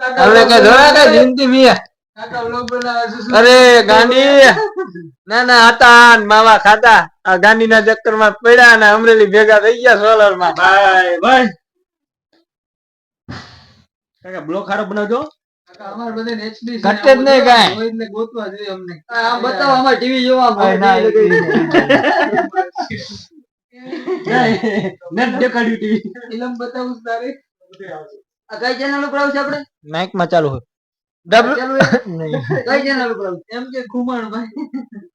હવે કે જોયા કે જિંદગી મિયા? અરે ગાંડી ના ના હતા માવા ખાતા આ ગાંડી ના ચક્કરમાં પડ્યા ને અમરેલી ભેગા થઈ ગયા સોલરમાં ભાઈ ભાઈ. કાકા બ્લોક હારો બનાવજો. ઘટે જ નહીં કાંઈ. આમ બતાવો અમારે ટીવી જોવા મળે. ના, ટીવી. આ કઈ ચેનલ ઉપર આવશે આપણે? મેકમાં ચાલુ હોય. ડબલ કઈ ચેનલ ઉપર આવશે? એમ કે ખુમાણ ભાઈ.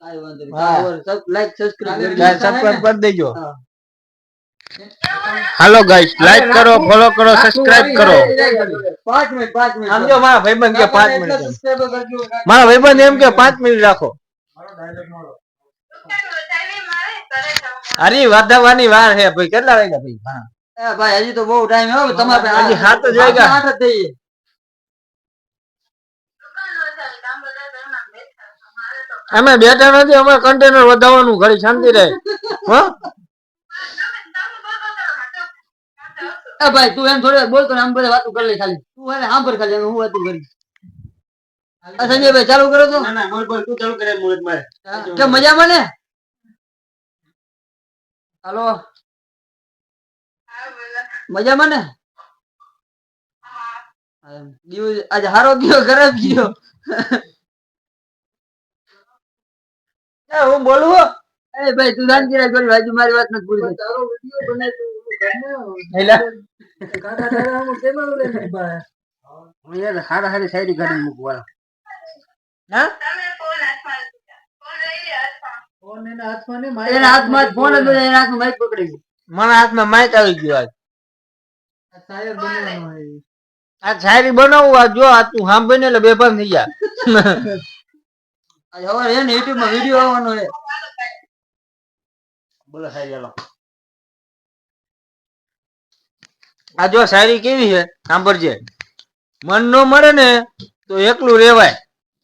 કાઈ વાંધો નહીં. હા. લાઈક સબસ્ક્રાઇબ સબસ્ક્રાઇબ કરી દેજો. હાલો ગાઈસ લાઈક કરો ફોલો કરો સબસ્ક્રાઇબ કરો. પાંચ મિનિટ પાંચ મિનિટ. સમજો જો મારા ભાઈબંધ કે પાંચ મિનિટ એમ. મારા ભાઈબંધ એમ કે પાંચ મિનિટ રાખો. અરે વધારવાની વાર છે. ભાઈ કેટલા વાગ્યા ભાઈ? હા. ભાઈ હજી તો બહુ ટાઈમ હો તમારે હજી હાથ જ વાગ્યા. હાથ જ થઈ અમે બેઠા નથી અમે કન્ટેનર વધાવવાનું ઘડી શાંતિ રહે. હો? એ ભાઈ તું એમ થોડી બોલ બોલતો ને આમ બધા વાતો કરી લે ખાલી. તું એને સાંભળ ખાલી હું વાતો કરી. સંજયભાઈ ચાલુ કરો તો. ના ના બોલ બોલ તું ચાલુ કરે મુરત મારે. કે મજામાં ને? હાલો. મજામાં ને? એમ. આજે હારો ગયો ખરાબ ગયો. હું બોલું હો. એ ભાઈ તું ધ્યાન રાખ કરી હજુ મારી વાત નથી પૂરી થઈ એલા. હું? યાર હારા હારી શાયરી કાઢીને મૂકવા હા એના હાથમાં જ ફોન હતો એના હાથમાં માઈક પકડી ગયો. મારા હાથમાં માઇક આવી ગયો આજ. આ શાયરી બનાવું આ જો આ તું સાંભળીને એટલે બેભાન થઈ જા. આજે હવે એને યુટ્યુબમાં વીડિયો આવવાનો છે. બોલો સાહેબ ચાલો આ જો શાયરી કેવી છે? સાંભળજે. મન નો મળે ને તો એકલું રેવાય.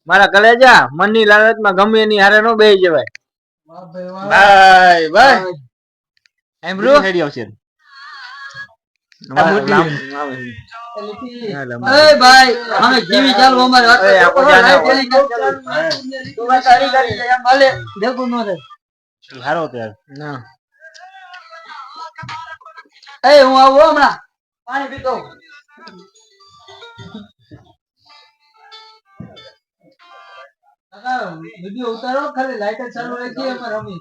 મારા કલેજા મનની લાલચમાં ગમે એની હારે નો બેહી જવાય. ભાઈ ભાઈ એમ યાર. ના. એ હું આવું હમણાં. પાણી પીતો વિડિયો ઉતારો ખાલી લાઈટ ચાલુ રાખી અમાર રમી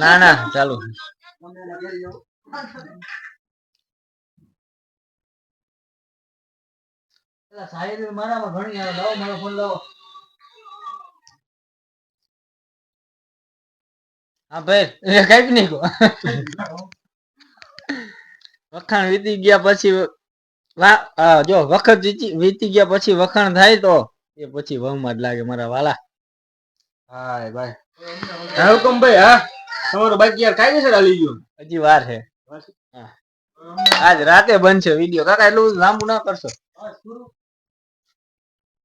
ના ના ચાલુ. પેલા મારામાં ઘણી આવે લાવો મારો ફોન લાવો. હા ભાઈ એ કંઈક નહીં વખાણ વીતી ગયા પછી વા જો વખત વીતી વીતી ગયા પછી વખાણ થાય તો એ પછી વહમાં જ લાગે મારા વાલા. હા ભાઈ. હા હુકમ ભાઈ હા? તમારો બાઈક યાર કાયદેસર હાલી ગયો. હજી વાર છે. આજ રાતે બનશે વીડિયો. કાકા એટલું લાંબુ ના કરશો.